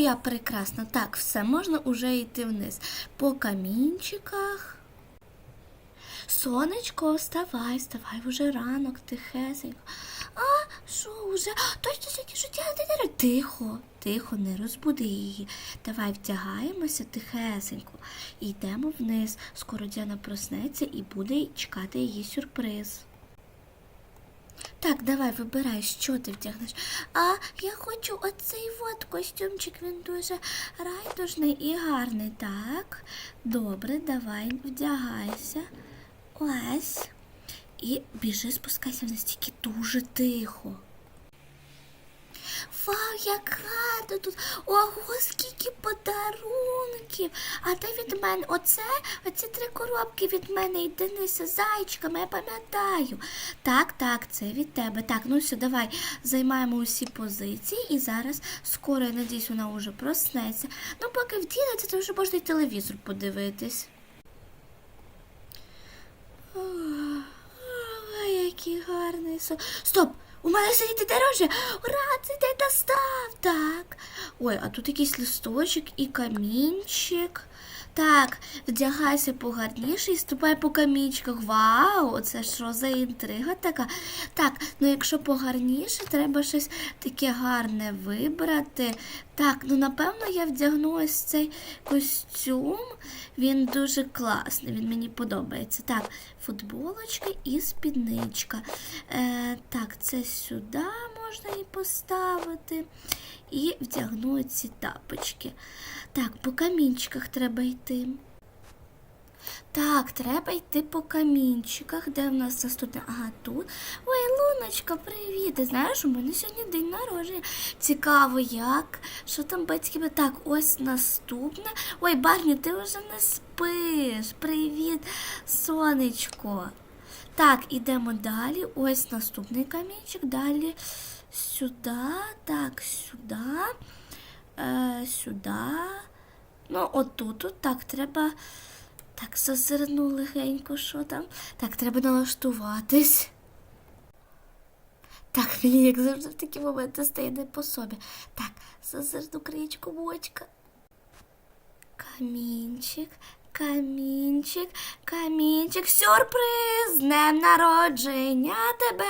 моя прекрасна. Так, все, можна уже йти вниз. По камінчиках. Сонечко, вставай, вставай, вже ранок, тихесенько. А, що уже? Точно сьогодні не Тихо, тихо, не розбуди її. Давай вдягаємося тихесенько. І йдемо вниз. Скоро Діана проснеться і буде чекати її сюрприз. Так, давай вибирай, що ти вдягнеш. А я хочу оцей от костюмчик, він дуже райдужний і гарний. Так, добре, давай вдягайся. Ось. І біжи, спускайся в тільки дуже тихо. Вау, як гарно тут! Ого, скільки подарунків! А де від мене оце, оці три коробки від мене і Дениса зайчиками, я пам'ятаю. Так, так, це від тебе. Так, ну все, давай займаємо усі позиції і зараз скоро, я надіюсь, вона вже проснеться. Ну, поки вдінеться, то вже можна й телевізор подивитись. Ой, який гарний сон. Стоп! У мене сидіти дороже. Ура, це день настав. Так. Ой, а тут якийсь листочок і камінчик. Так, вдягайся погарніше і ступай по камінчиках. Вау, це що за інтрига така. Так, ну якщо погарніше, треба щось таке гарне вибрати. Так, ну напевно я вдягну ось цей костюм. Він дуже класний, він мені подобається. Так, футболочка і спідничка. Е, так, це сюди можна і поставити. І вдягну ці тапочки. Так, по камінчиках треба йти. Так, треба йти по камінчиках. Де в нас наступне? Ага, тут. Ой, Луночка, привіт. Ти знаєш, у мене сьогодні день народження. Цікаво, як? Що там батьки? Так, ось наступне. Ой, Барні, ти вже не спиш. Привіт, сонечко. Так, ідемо далі. Ось наступний камінчик. Далі сюди. Так, сюди. Е, сюди. Ну, отут, от так, треба. Так, зазирну легенько, що там. Так, треба налаштуватись. Так, мені як завжди в такі моменти стає не по собі. Так, зазирну краєчку бочка. Камінчик, камінчик, камінчик, сюрприз! З днем народження тебе,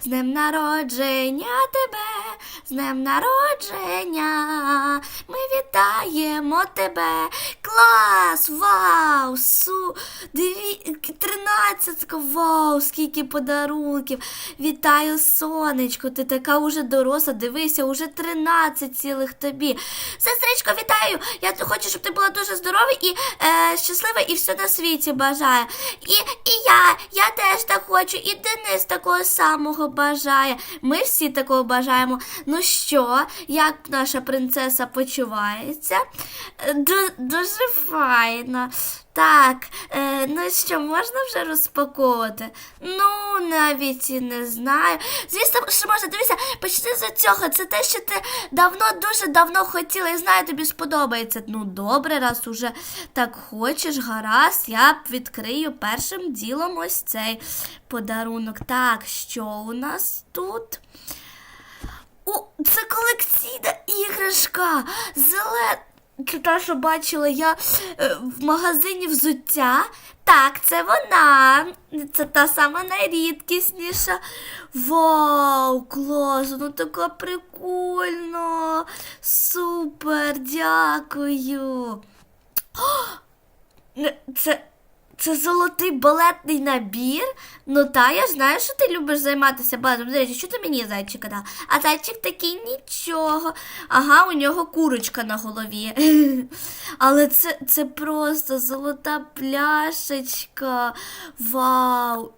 з днем народження тебе, з днем народження. Ми вітаємо тебе. Клас! Вау! Су! Диві... Тринадцятка! Вау! Скільки подарунків! Вітаю, сонечко! Ти така уже доросла, дивися, уже 13 цілих тобі. Сестричко, вітаю! Я хочу, щоб ти була дуже здорова і е, щаслива, і все на світі бажає. І, і я, я теж так хочу, і Денис такого самого бажає. Ми всі такого бажаємо. Ну що, як наша принцеса почувається? Д дуже файно. Так, е, ну що, можна вже розпаковувати? Ну, навіть і не знаю. Звісно, що можна, дивися, почни з цього. Це те, що ти давно, дуже давно хотіла, і знаю, тобі сподобається. Ну, добре, раз уже так хочеш, гаразд, я відкрию першим ділом ось цей подарунок. Так, що у нас тут? О, це колекційна іграшка. Зелена. Це та, що бачила я е, в магазині взуття. Так, це вона. Це та сама найрідкісніша. Вау, клас, ну така прикольно. Супер, дякую. Це, це золотий балетний набір. Ну та я знаю, що ти любиш займатися балетом. До речі, що ти мені зайчика дала? А зайчик такий нічого. Ага, у нього курочка на голові. Але це, це просто золота пляшечка. Вау!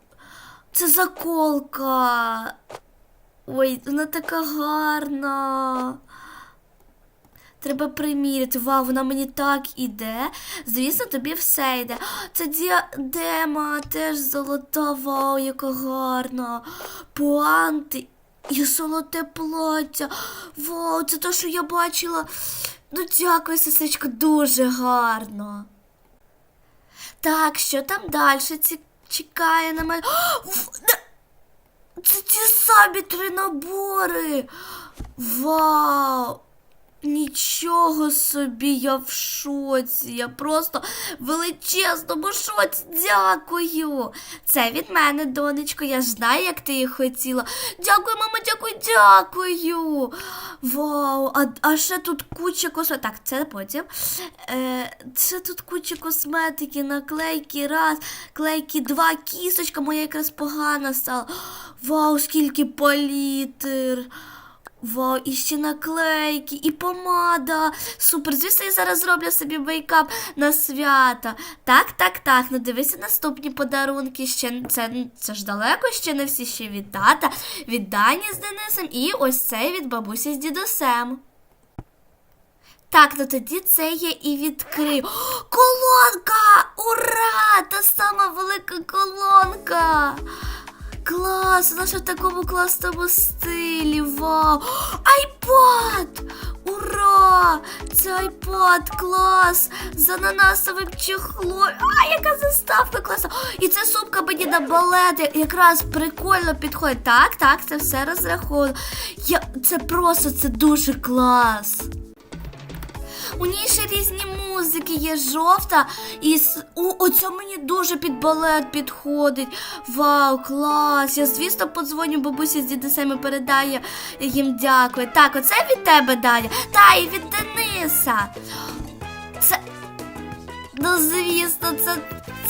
Це заколка. Ой, вона така гарна. Треба приміряти. Вау, вона мені так іде. Звісно, тобі все йде. Це діадема теж золота, вау, яка гарна. Пуанти і золоте плаття. Вау, це те, що я бачила. Ну, дякую, сестричко, дуже гарно. Так, що там далі чекає на мене? Це ті самі три набори. Вау! Ні, Нічого собі, я в шоці. Я просто величезному шоці. Дякую. Це від мене, донечко. Я знаю, як ти їх хотіла. Дякую, мама, дякую, дякую. Вау, а, а ще тут куча косметики. Так, це потім. Е, це тут куча косметики, наклейки, раз, клейки, два, кісточка моя якраз погана стала. Вау, скільки палітр. Вау, і ще наклейки, і помада. Супер, звісно, я зараз зроблю собі мейкап на свята. Так, так, так. Ну дивися наступні подарунки. Ще це, це ж далеко ще не всі ще від тата, від Дані з Денисом, і ось цей від бабусі з дідусем. Так, ну тоді це я і відкрив. Колонка! Ура! Та сама велика колонка! Клас! Вона ще в такому класному стилі. Вау! Айпад! Ура! Це айпад, клас! З ананасовим чехлом. А, яка заставка класна! І ця сумка мені на балет я- якраз прикольно підходить. Так, так, це все розраховано. Я... Це просто це дуже клас. У ній ще різні музики, є жовта, і у, мені дуже під балет підходить. Вау, клас! Я, звісно, подзвоню бабусі з дідусем і передаю їм дякую. Так, оце від тебе Даня. Та і від Дениса. Це. Ну, звісно, це,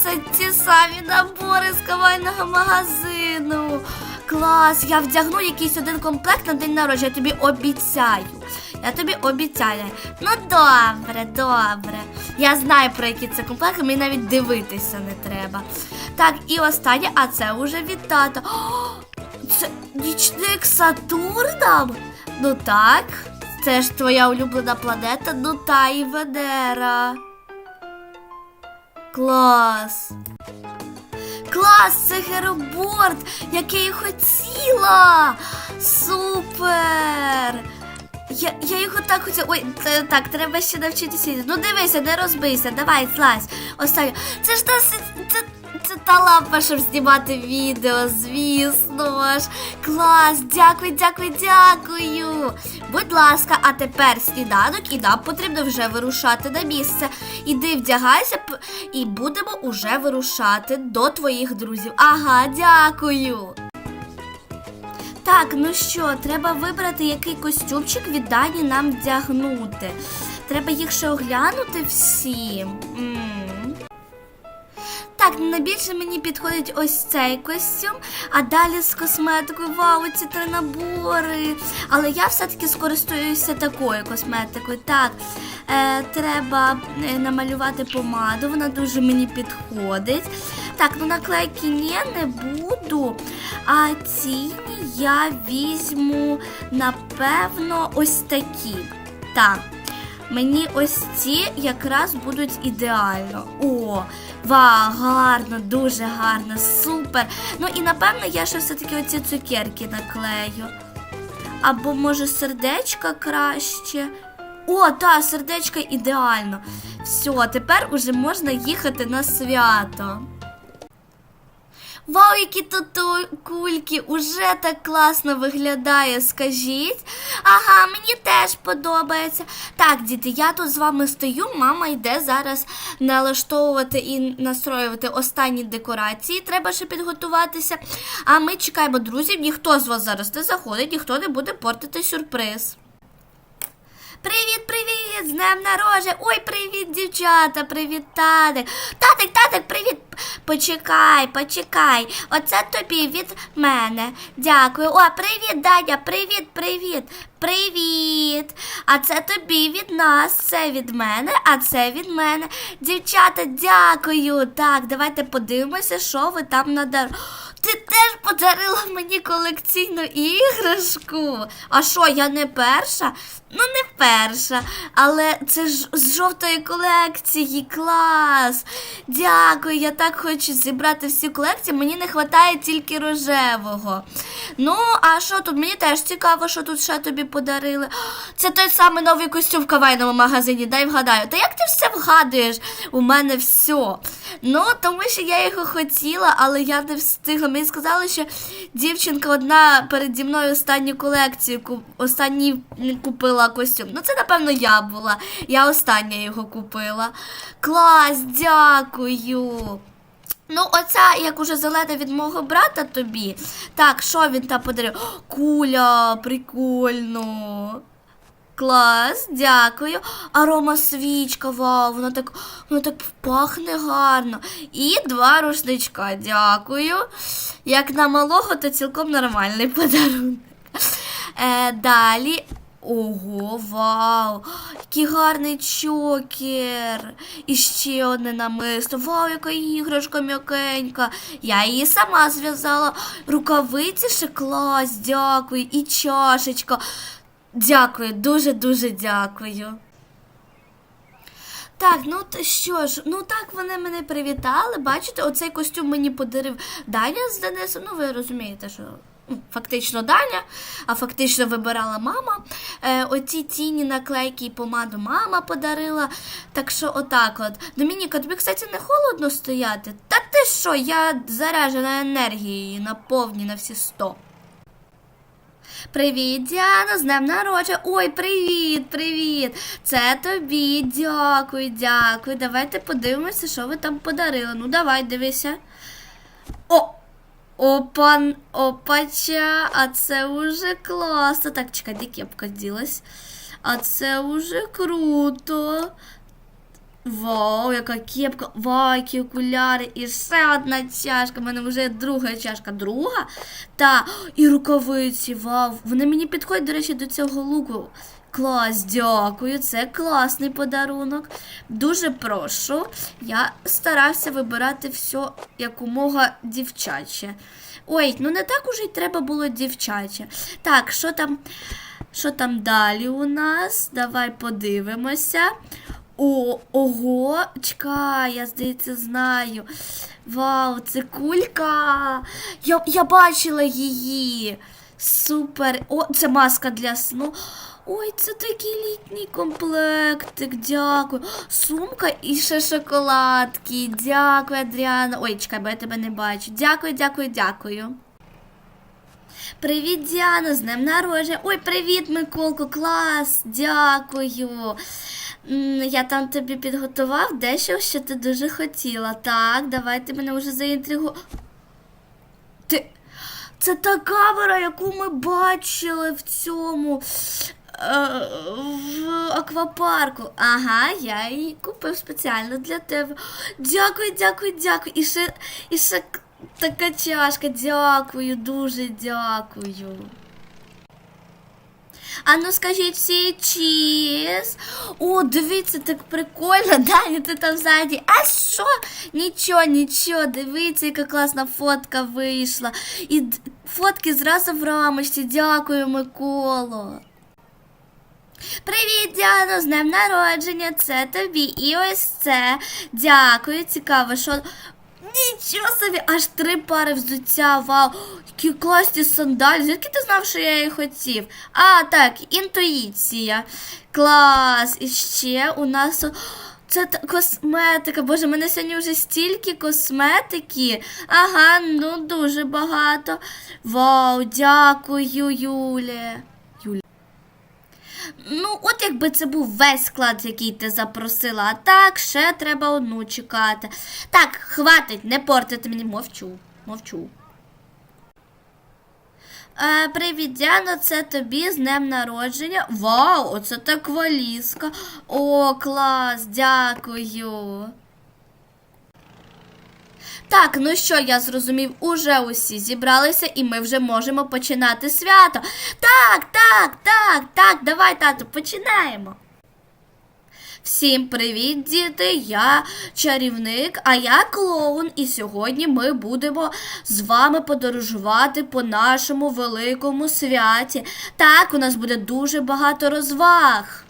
це ті самі набори з кавайного магазину. Клас, я вдягну якийсь один комплект на день народження, я тобі обіцяю. Я тобі обіцяю. Ну добре, добре. Я знаю про які це комплекти, мені навіть дивитися не треба. Так, і останнє, а це вже від тата. О, це нічник Сатурна? Ну так, це ж твоя улюблена планета, ну та і Венера. Клас. Клас, це героборд, який я хотіла. Супер. Я, я його так хотіла. Ой, це, так, треба ще навчитися. Ну дивися, не розбийся, давай, злазь. Останнє. Це ж та це, це та лампа, щоб знімати відео, звісно ж. Клас, дякую, дякую, дякую. Будь ласка, а тепер сніданок, і нам потрібно вже вирушати на місце. Іди вдягайся і будемо уже вирушати до твоїх друзів. Ага, дякую. Так, ну що, треба вибрати, який костюмчик від Дані нам вдягнути. Треба їх ще оглянути всі. М. Так, ну, найбільше мені підходить ось цей костюм, а далі з косметикою, вау, ці три набори. Але я все-таки скористуюся такою косметикою. Так, е, треба е, намалювати помаду, вона дуже мені підходить. Так, ну наклейки ні, не буду. А тіні я візьму, напевно, ось такі. Так. Мені ось ці якраз будуть ідеально. О, вау, гарно, дуже гарно, супер. Ну і напевно я ще все-таки оці цукерки наклею. Або може сердечка краще. О, та, сердечко ідеально. Все, тепер уже можна їхати на свято. Вау, які тут кульки! Уже так класно виглядає, скажіть. Ага, мені теж подобається. Так, діти, я тут з вами стою. Мама йде зараз налаштовувати і настроювати останні декорації. Треба ще підготуватися. А ми чекаємо друзів. Ніхто з вас зараз не заходить, ніхто не буде портити сюрприз. Привіт, привіт! З днем народження! Ой, привіт, дівчата! Привіт, татик! Татик, татик, привіт! Почекай, почекай. Оце тобі від мене. Дякую. О, привіт, Даня, привіт, привіт, привіт. А це тобі від нас, це від мене, а це від мене. Дівчата, дякую. Так, давайте подивимося, що ви там надар. Ти теж подарила мені колекційну іграшку. А що, я не перша? Ну, не перша, але це ж з жовтої колекції. Клас. Дякую, я так хочу зібрати всю колекцію. Мені не вистачає тільки рожевого. Ну, а що тут? Мені теж цікаво, що тут ще тобі подарили. Це той самий новий костюм в кавайному магазині, дай вгадаю. Та як ти все вгадуєш? У мене все. Ну, тому що я його хотіла, але я не встигла. Мені сказали, що дівчинка одна переді мною останню колекцію останній купила купила костюм? Ну, це, напевно, я була. Я остання його купила. Клас, дякую. Ну, оця, як уже зелена від мого брата тобі. Так, що він там подарив? Куля, прикольно. Клас, дякую. Арома свічка, вау, воно так, воно так пахне гарно. І два рушничка, дякую. Як на малого, то цілком нормальний подарунок. Е, далі. Ого, вау! Який гарний чокер. І ще одне намисто. Вау, яка іграшка м'якенька. Я її сама зв'язала. Рукавиці ще клас, дякую. І чашечка. Дякую, дуже-дуже дякую. Так, ну що ж, ну так вони мене привітали. Бачите, оцей костюм мені подарив Даня з Денисом. Ну, ви розумієте, що фактично Даня, а фактично вибирала мама. Е, оці тіні наклейки і помаду мама подарила. Так що отак от. Домініка, тобі, кстати, не холодно стояти? Та ти що, я заряджена енергією на повні на всі сто. Привіт, Діана, з днем народження. Ой, привіт, привіт. Це тобі. Дякую, дякую. Давайте подивимося, що ви там подарили. Ну, давай, дивися. О! Опан, опача, а це уже класно. Так, чекай, де кепка ділась? А це уже круто. Вау, яка кепка, вау, які окуляри, і ще одна чашка. У мене вже друга чашка. Друга? Та, і рукавиці, вау. Вони мені підходять, до речі, до цього луку. Клас, дякую, це класний подарунок. Дуже прошу. Я старався вибирати все якомога дівчаче. Ой, ну не так уже й треба було дівчаче. Так, що там, що там далі у нас? Давай подивимося. О, ого, чекай, я здається, знаю. Вау, це кулька. Я, я бачила її. Супер. О, це маска для сну. Ой, це такий літній комплектик, дякую. Сумка і ще шоколадки. Дякую, Адріана. Ой, чекай, бо я тебе не бачу. Дякую, дякую, дякую. Привіт, Діана, з днем народження. Ой, привіт, Миколко, клас, дякую. Я там тобі підготував дещо, що ти дуже хотіла. Так, давай ти мене вже заінтригу. Ти. Це та камера, яку ми бачили в цьому в аквапарку. Ага, я її купив спеціально для тебе. Дякую, дякую, дякую. І ще, і ще така чашка. Дякую, дуже дякую. А ну скажіть всі чіз. О, дивіться, так прикольно, Даня, ти там ззаді. А що? Нічого, нічого, дивіться, яка класна фотка вийшла. І фотки зразу в рамочці. Дякую, Миколо. Привіт, Діано, з днем народження, це тобі. І ось це. Дякую, цікаво, що. Нічого собі, аж три пари взуття, вау, які класні сандалі. Звідки ти знав, що я її хотів? А, так, інтуїція. Клас. І ще у нас. Це косметика. Боже, мене сьогодні вже стільки косметики. Ага, ну дуже багато. Вау, дякую, Юлія. Ну, от якби це був весь склад, який ти запросила, а так ще треба одну чекати. Так, хватить, не портити мені, мовчу, мовчу. Е, привіт, Діано, це тобі з днем народження. Вау, оце так валізка. О, клас, дякую. Так, ну що, я зрозумів, уже усі зібралися, і ми вже можемо починати свято. Так, так, так, так, давай, тату, починаємо. Всім привіт, діти! Я чарівник, а я клоун, і сьогодні ми будемо з вами подорожувати по нашому великому святі. Так, у нас буде дуже багато розваг.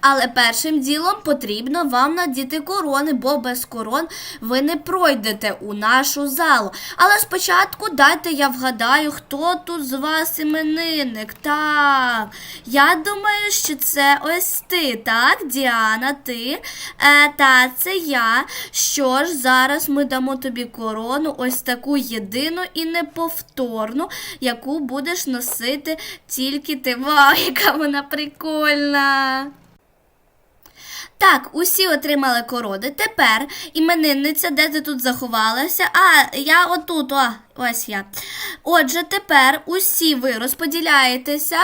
Але першим ділом потрібно вам надіти корони, бо без корон ви не пройдете у нашу залу. Але спочатку дайте я вгадаю, хто тут з вас іменинник. Так, я думаю, що це ось ти, так, Діана, ти. Е, та це я. Що ж, зараз ми дамо тобі корону, ось таку єдину і неповторну, яку будеш носити тільки ти. Вау, яка вона прикольна! Так, усі отримали корони. Тепер іменинниця, де ти тут заховалася? А, я отут, о, ось я. Отже, тепер усі ви розподіляєтеся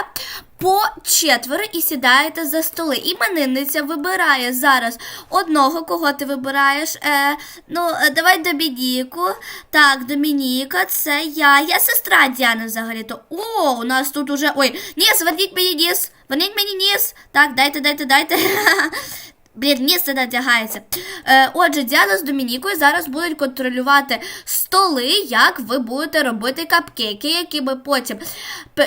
по четверо і сідаєте за столи. Іменинниця вибирає зараз одного, кого ти вибираєш. Е, ну, е, давай Домініку. Так, Домініка, це я. Я сестра Діани взагалі-то. О, у нас тут уже. Ой, ні, зверніть мені ніс. Верніть мені ніс. Так, дайте, дайте, дайте. Блін, ніс не надягається. Е, отже, Діана з Домінікою зараз будуть контролювати столи, як ви будете робити капкейки, які ми потім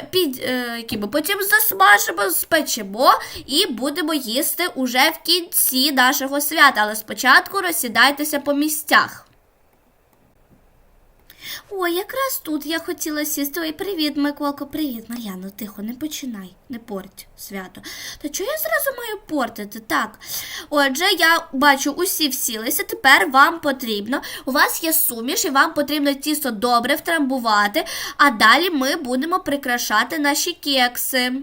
під, е, які ми потім засмажимо, спечемо і будемо їсти уже в кінці нашого свята. Але спочатку розсідайтеся по місцях. Ой, якраз тут я хотіла сісти. Ой, привіт, Миколко, привіт, Мар'яно, тихо, не починай, не порть свято. Та чого я зразу маю портити? Так. Отже, я бачу, усі всілися. Тепер вам потрібно. У вас є суміш, і вам потрібно тісто добре втрамбувати, а далі ми будемо прикрашати наші кекси.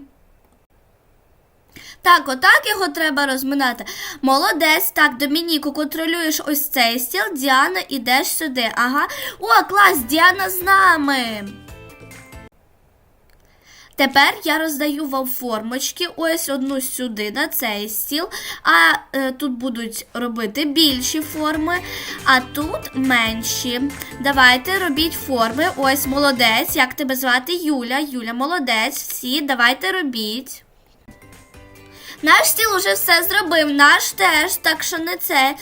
Так, отак його треба розминати. Молодець, так, Домініку, контролюєш ось цей стіл, Діана, ідеш сюди. Ага. О, клас, Діана з нами. Тепер я роздаю вам формочки, ось одну сюди на цей стіл. А е, тут будуть робити більші форми, а тут менші. Давайте робіть форми. Ось молодець. Як тебе звати? Юля. Юля, молодець. Всі, давайте робіть. Наш стіл уже все зробив, наш теж, так що не це.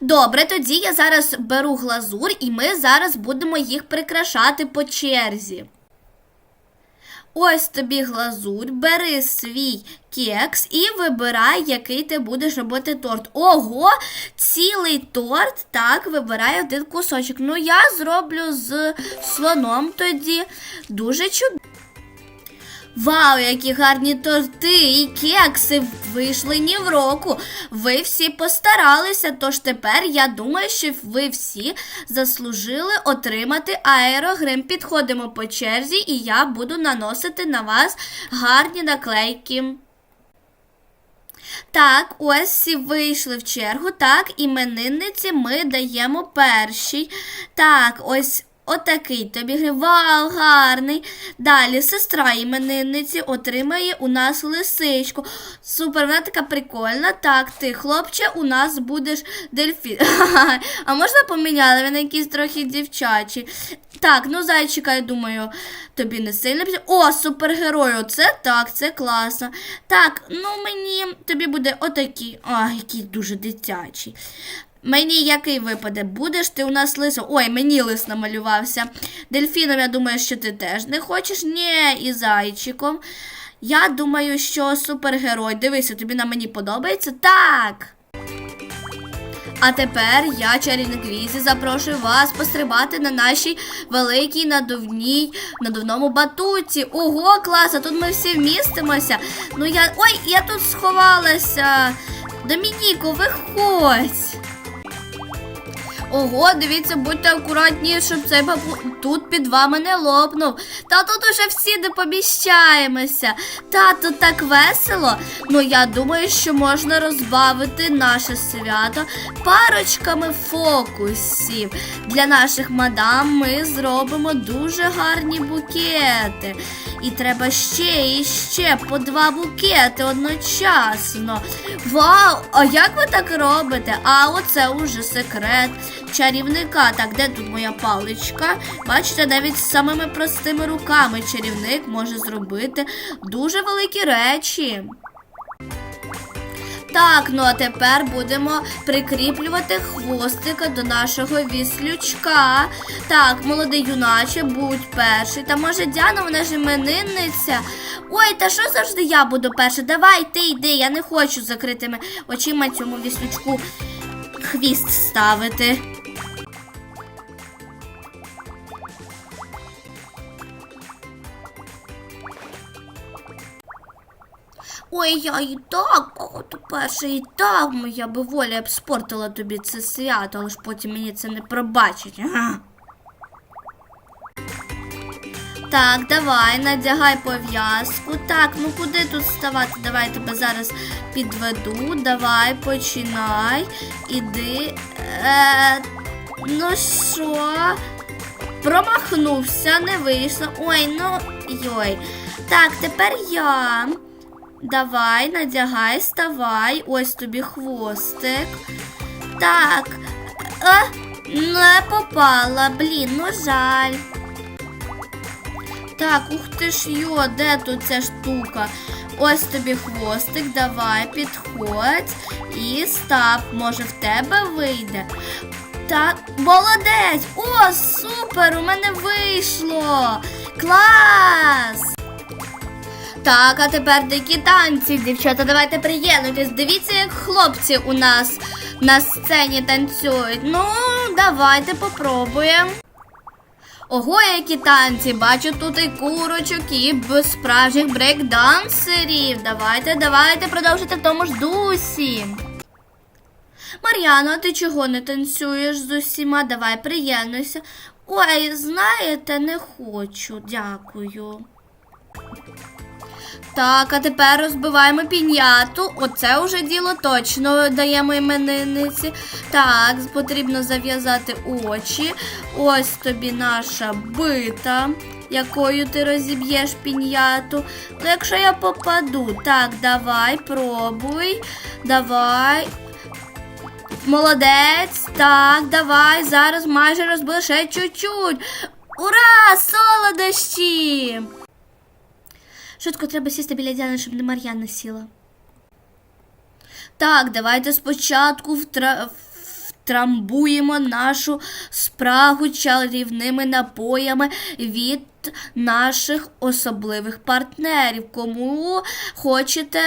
Добре, тоді я зараз беру глазур і ми зараз будемо їх прикрашати по черзі. Ось тобі глазурь, бери свій кекс і вибирай, який ти будеш робити торт. Ого, цілий торт. Так, вибирай один кусочок. Ну, я зроблю з слоном тоді. Дуже чудово. Вау, які гарні торти і кекси вийшли ні в року. Ви всі постаралися, тож тепер я думаю, що ви всі заслужили отримати аерогрим. Підходимо по черзі, і я буду наносити на вас гарні наклейки. Так, ось всі вийшли в чергу. Так, іменинниці ми даємо перший. Так, ось отакий тобі грим. Вау, гарний. Далі сестра іменинниці отримає у нас лисичку. Супер, вона така прикольна. Так, ти, хлопче, у нас будеш дельфін. А можна поміняли? Він якийсь трохи дівчачий. Так, ну зайчика, я думаю, тобі не сильно О, супергерой, оце так, це класно. Так, ну мені тобі буде отакий. А, який дуже дитячий. Мені який випаде? Будеш ти у нас лисо. Ой, мені лис намалювався. Дельфіном, я думаю, що ти теж не хочеш. Ні, і зайчиком. Я думаю, що супергерой. Дивися, тобі на мені подобається? Так. А тепер я, чарівник Візі, запрошую вас пострибати на нашій великій надувній надувному батуті. Ого, клас, а тут ми всі вмістимося. Ну я. Ой, я тут сховалася. Домініко, виходь. Ого, дивіться, будьте акуратні, щоб цей бабу тут під вами не лопнув. Та тут уже всі не поміщаємося. Та тут так весело. Ну я думаю, що можна розбавити наше свято парочками фокусів. Для наших мадам ми зробимо дуже гарні букети. І треба ще і ще по два букети одночасно. Вау! А як ви так робите? А оце уже секрет чарівника. Так, де тут моя паличка? Бачите, навіть самими простими руками чарівник може зробити дуже великі речі. Так, ну а тепер будемо прикріплювати хвостика до нашого віслючка. Так, молодий юначе, будь перший. Та може Діана, вона ж іменинниця. Ой, та що завжди я буду перша? Давай, ти йди, я не хочу закритими очима цьому віслючку хвіст ставити. Ой, я і так, багато перше, і так моя би воля б спортила тобі це свято, але ж потім мені це не пробачить. Ага. Так, давай, надягай пов'язку. Так, ну куди тут ставати? Давай тебе зараз підведу. Давай, починай. Іди. Е, ну що? Промахнувся, не вийшло. Ой, ну йой. Так, тепер я. Давай, надягай, ставай. Ось тобі хвостик. Так. А, не попала. Блін, ну жаль. Так, ух ти ж йо, де тут ця штука? Ось тобі хвостик, давай, підходь і став. Може в тебе вийде. Так, молодець! О, супер! У мене вийшло! Клас! Так, а тепер дикі танці, дівчата, давайте приєднуйтесь. Дивіться, як хлопці у нас на сцені танцюють. Ну, давайте попробуємо. Ого, які танці! Бачу тут і курочок, і справжніх брейкдансерів. Давайте, давайте продовжуйте в тому ж дусі. Мар'яно, а ти чого не танцюєш з усіма? Давай приєднуйся. Ой, знаєте, не хочу, дякую. Так, а тепер розбиваємо піняту. Оце вже діло точно даємо іменинниці. Так, потрібно зав'язати очі. Ось тобі наша бита, якою ти розіб'єш піняту. Ну, якщо я попаду, так, давай, пробуй. Давай. Молодець. Так, давай. Зараз майже розбили ще чуть-чуть. Ура! Солодощі! Швидко треба сісти біля Діани, щоб не Мар'яна сіла. Так, давайте спочатку втра... втрамбуємо нашу спрагу чарівними напоями від наших особливих партнерів. Кому хочете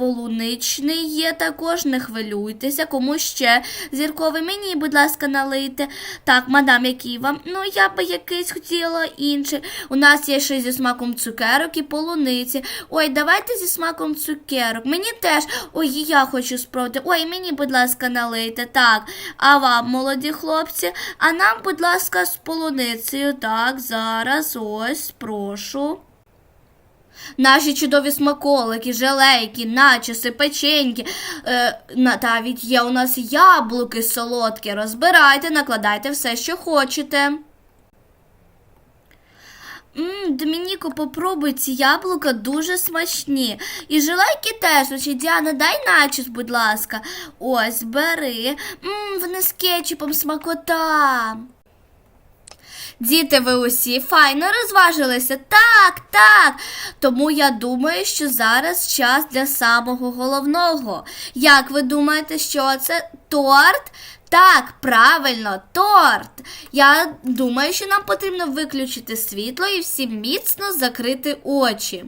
полуничний є також, не хвилюйтеся, кому ще зірковий мені, будь ласка, налийте. Так, мадам, який вам? Ну, я би якийсь хотіла інший. У нас є ще зі смаком цукерок і полуниці. Ой, давайте зі смаком цукерок. Мені теж. Ой, я хочу спробувати. Ой, мені, будь ласка, налийте. Так. А вам, молоді хлопці, а нам, будь ласка, з полуницею. Так, зараз ось, прошу. Наші чудові смаколики, желейки, начоси, печеньки. Е, навіть є у нас яблуки солодкі. Розбирайте, накладайте все, що хочете. Мм, Домініко, попробуй ці яблука дуже смачні. І желейки теж. Значить, Діана, дай начос, будь ласка. Ось, бери. Мм, вони з кетчупом смакота. Діти, ви усі файно розважилися. Так, так. Тому я думаю, що зараз час для самого головного. Як ви думаєте, що це торт? Так, правильно, торт. Я думаю, що нам потрібно виключити світло і всім міцно закрити очі.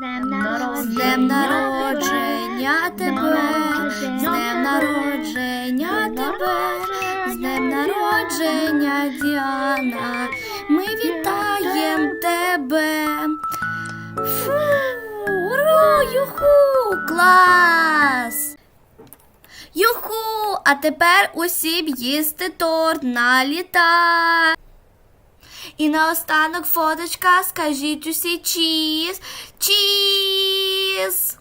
З днем народження тебе, з днем народження тебе, з днем народження Діана. Ми вітаємо тебе. Фу, ура, юху, клас! Юху! А тепер усі б їсти торт на літа. І наостанок фоточка, скажіть усі чіз. Чіз!